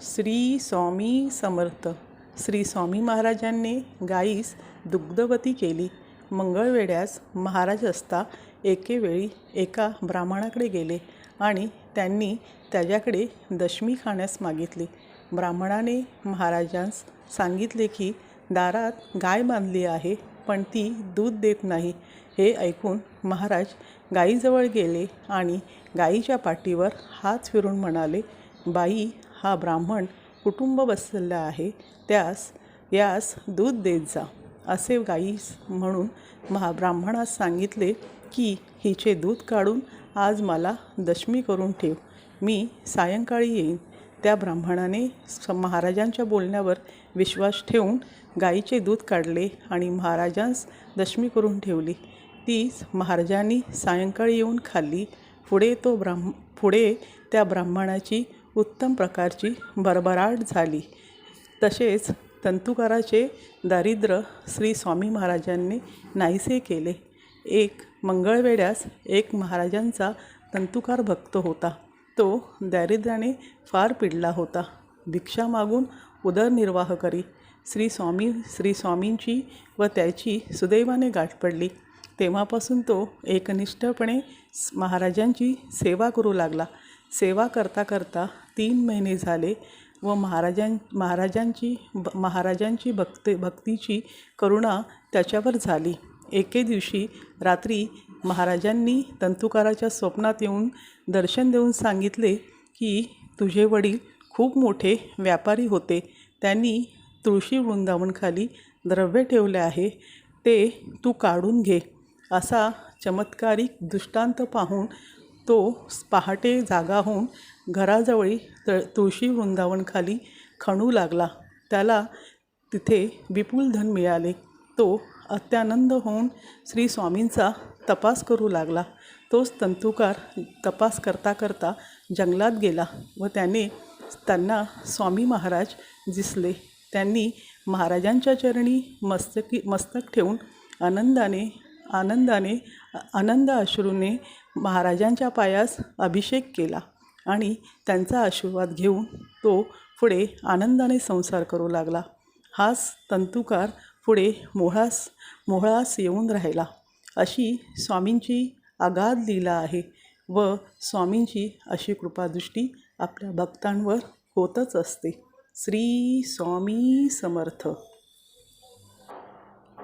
श्री स्वामी समर्थ. श्री स्वामी महाराजांनी गाईस दुग्धवती केली. मंगळवेढ्यास महाराज असता एकेवेळी एका ब्राह्मणाकडे गेले आणि त्यांनी त्याच्याकडे दशमी खाण्यास मागितली. ब्राह्मणाने महाराजांस सांगितले की दारात गाय बांधली आहे पण ती दूध देत नाही. हे ऐकून महाराज गाईजवळ गेले आणि गाईच्या पाठीवर हात फिरून म्हणाले बाई हा ब्राह्मण कुटुंब बसलेला आहे त्यास यास दूध देत जा असे गाईस म्हणून महा ब्राह्मणास सांगितले की हिचे दूध काढून आज मला दशमी करून ठेव मी सायंकाळी येईन. त्या ब्राह्मणाने स महाराजांच्या बोलण्यावर विश्वास ठेवून गाईचे दूध काढले आणि महाराजांस दशमी करून ठेवली. तीच महाराजांनी सायंकाळी येऊन खाल्ली. पुढे तो ब्राह्म पुढे त्या ब्राह्मणाची उत्तम प्रकारची भरभराट झाली. तसेच तंतुकाराचे दारिद्र्य श्री स्वामी महाराजांनी नाहीसे केले. एक मंगळवेड्यास एक महाराजांचा तंतुकार भक्त होता. तो दारिद्र्याने फार पिडला होता. भिक्षा मागून उदरनिर्वाह करी. श्री स्वामी श्री स्वामींची व त्याची सुदैवाने गाठ पडली. तेव्हापासून तो एकनिष्ठपणे महाराजांची सेवा करू लागला. सेवा करता करता तीन महिने झाले व महाराजां महाराजांची ब महाराजांची भक्ते भक्तीची करुणा त्याच्यावर झाली. एके दिवशी रात्री महाराजांनी तंतुकाराच्या स्वप्नात येऊन दर्शन देऊन सांगितले की तुझे वडील खूप मोठे व्यापारी होते. त्यांनी तुळशी वृंदावनखाली द्रव्य ठेवले आहे. ते तू काढून घे. असा चमत्कारिक दृष्टांत पाहून तो पहाटे जागा होऊन घराजवळी तळ तुळशी वृंदावनखाली खणू लागला. त्याला तिथे विपुल धन मिळाले. तो अत्यानंद होऊन श्री स्वामींचा तपास करू लागला. तोच तंतुकार तपास करता करता जंगलात गेला व त्याने त्यांना स्वामी महाराज दिसले. त्यांनी महाराजांच्या चरणी मस्तकी मस्तक ठेवून आनंदाने आनंदाने आनंद अश्रूने महाराजांच्या पायास अभिषेक केला आणि त्यांचा आशीर्वाद घेऊन तो पुढे आनंदाने संसार करू लागला. हाच तंतुकार पुढे मोहळास मोहळास येऊन राहिला. अशी स्वामींची आगाध लीला आहे व स्वामींची अशी कृपादृष्टी आपल्या भक्तांवर होतच असते. श्री स्वामी समर्थ.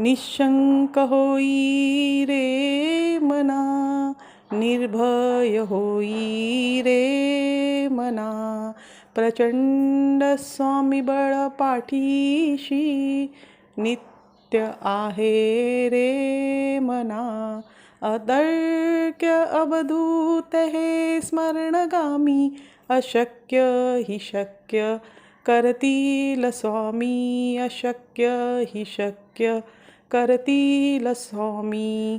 निशंक होई रे मना, निर्भय होई रे मना। प्रचंड स्वामी बळ पाठीशी नित्य आहे रे मना। अदर्क्य अवधूत हे स्मरणगामी, अशक्य हि शक्य। करतील स्वामी अशक्य हि शक्य। करतील स्वामी.